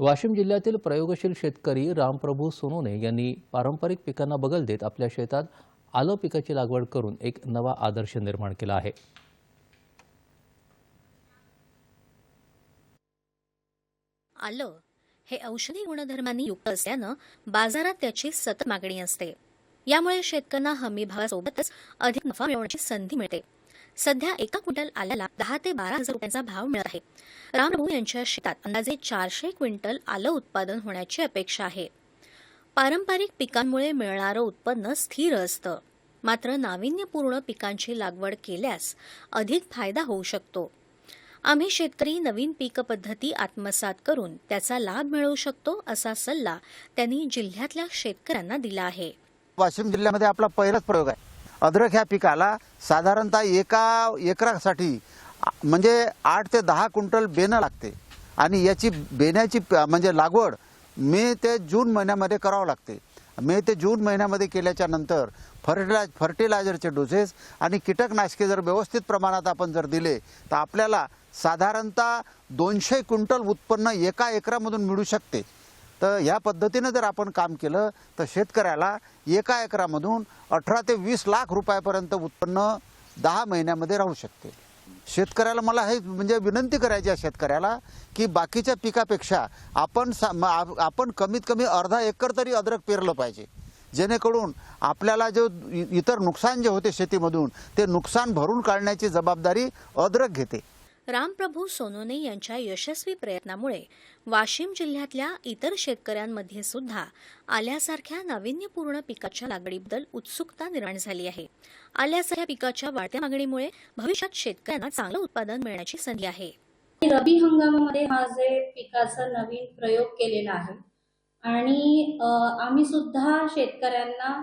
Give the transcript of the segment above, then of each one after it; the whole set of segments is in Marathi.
वाशिम जिल्ह्यातील प्रयोगशील शेतकरी रामप्रभू सोनोने यांनी पारंपरिक पिकांना बगल देत आपल्या शेतात आलं पिकाची लागवड करून एक नवा आदर्श निर्माण केला आहे. आलं हे औषधी गुणधर्मांनी युक्त असल्यानं बाजारात त्याची सतत मागणी असते. यामुळे शेतकऱ्यांना हमी भावासोबतच अधिक नफा मिळवण्याची संधी मिळते. सध्या एका क्विंटल आल्याला दहा ते बारा हजार रुपयांचा भाव मिळत आहे. रामप्रभू यांच्या शेतात अंदाजे चारशे क्विंटल आलं उत्पादन होण्याची अपेक्षा आहे. पारंपरिक पिकांमुळे मिळणारं उत्पन्न स्थिर असतं. मात्र नाविन्यपूर्ण पिकांची लागवड केल्यास अधिक फायदा होऊ शकतो. आम्ही शेतकरी नवीन पीक पद्धती आत्मसात करून त्याचा लाभ मिळवू शकतो असा सल्ला त्यांनी जिल्ह्यातल्या शेतकऱ्यांना दिला आहे. वाशिम जिल्ह्यामध्ये आपला पहिलाच प्रयोग आहे. अद्रक ह्या पिकाला साधारणतः एका एकरासाठी म्हणजे आठ ते दहा क्विंटल बेणं लागते. आणि याची बेण्याची प- म्हणजे लागवड मे ते जून महिन्यामध्ये करावं लागते. मे ते जून महिन्यामध्ये केल्याच्यानंतर फर्टिलाय फर्टिलायझरचे डोसेस आणि कीटकनाशके जर व्यवस्थित प्रमाणात आपण जर दिले तर आपल्याला साधारणतः दोनशे क्विंटल उत्पन्न एका एकरामधून मिळू शकते. तर ह्या पद्धतीनं जर आपण काम केलं तर शेतकऱ्याला एका एकरामधून अठरा ते वीस लाख रुपयापर्यंत उत्पन्न दहा महिन्यामध्ये राहू शकते. शेतकऱ्याला मला हे म्हणजे विनंती करायची आहे शेतकऱ्याला की बाकीच्या पिकापेक्षा आपण सा म- आपण कमीत कमी अर्धा एकर तरी अद्रक पेरलं पाहिजे. जेणेकरून आपल्याला जो इतर नुकसान जे होते शेतीमधून ते नुकसान भरून काढण्याची जबाबदारी अद्रक घेते. रामप्रभू सोनोने यांच्या यशस्वी प्रयत्नामुळे वाशिम जिल्ह्यातल्या इतर शेतकऱ्यांमध्ये सुद्धा आल्यासारख्या नाविन्यपूर्ण पिकाच्या लागवडीबद्दल उत्सुकता निर्माण झाली आहे. आल्यासारख्या पिकाच्या वाढत्या मागणीमुळे भविष्यात शेतकऱ्यांना चांगलं उत्पादन मिळण्याची संधी आहे. रबी हंगामामध्ये हा जे पिकाचा नवीन प्रयोग केलेला आहे आणि आम्ही सुद्धा शेतकऱ्यांना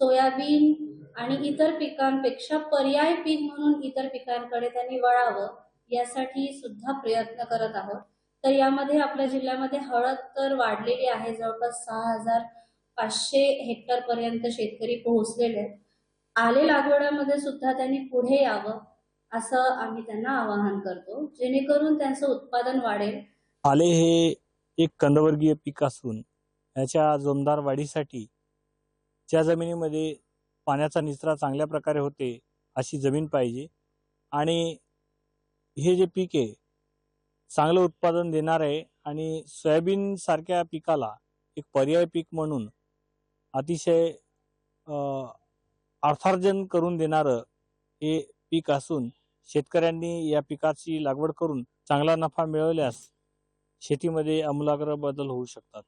सोयाबीन आणि इतर पिकांपेक्षा पर्याय पीक म्हणून इतर पिकांकडे त्यांनी वळावं यासाठी सुद्धा प्रयत्न करत आहोत. तर यामध्ये आपल्या जिल्ह्यामध्ये हळद तर वाढलेली आहे जवळपास सहा हजार पाचशे हेक्टर पर्यंत शेतकरी पोहोचलेले आहेत. आले लागवडामध्ये सुद्धा त्यांनी पुढे यावं असं आम्ही त्यांना आवाहन करतो. जेणेकरून त्यांचं उत्पादन वाढेल. आले हे एक कंदवर्गीय पीक असून याच्या जोमदार वाढीसाठी ज्या जमिनीमध्ये पाण्याचा निचरा चांगल्या प्रकारे होते अशी जमीन पाहिजे आणि हे जे पीक आहे चांगलं उत्पादन देणार आहे आणि सोयाबीन सारख्या पिकाला एक पर्याय पीक म्हणून अतिशय अर्थार्जन करून देणारं हे पीक असून शेतकऱ्यांनी या पिकाची लागवड करून चांगला नफा मिळवल्यास शेतीमध्ये अमूलाग्र बदल होऊ शकतात.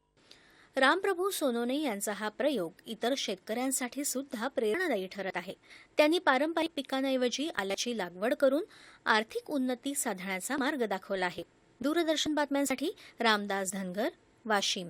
रामप्रभू सोनोने यांचा हा प्रयोग इतर शेतकऱ्यांसाठी सुद्धा प्रेरणादायी ठरत आहे. त्यांनी पारंपरिक पिकांऐवजी आल्याची लागवड करून आर्थिक उन्नती साधण्याचा मार्ग दाखवला आहे. दूरदर्शन बातम्यांसाठी रामदास धनगर वाशिम.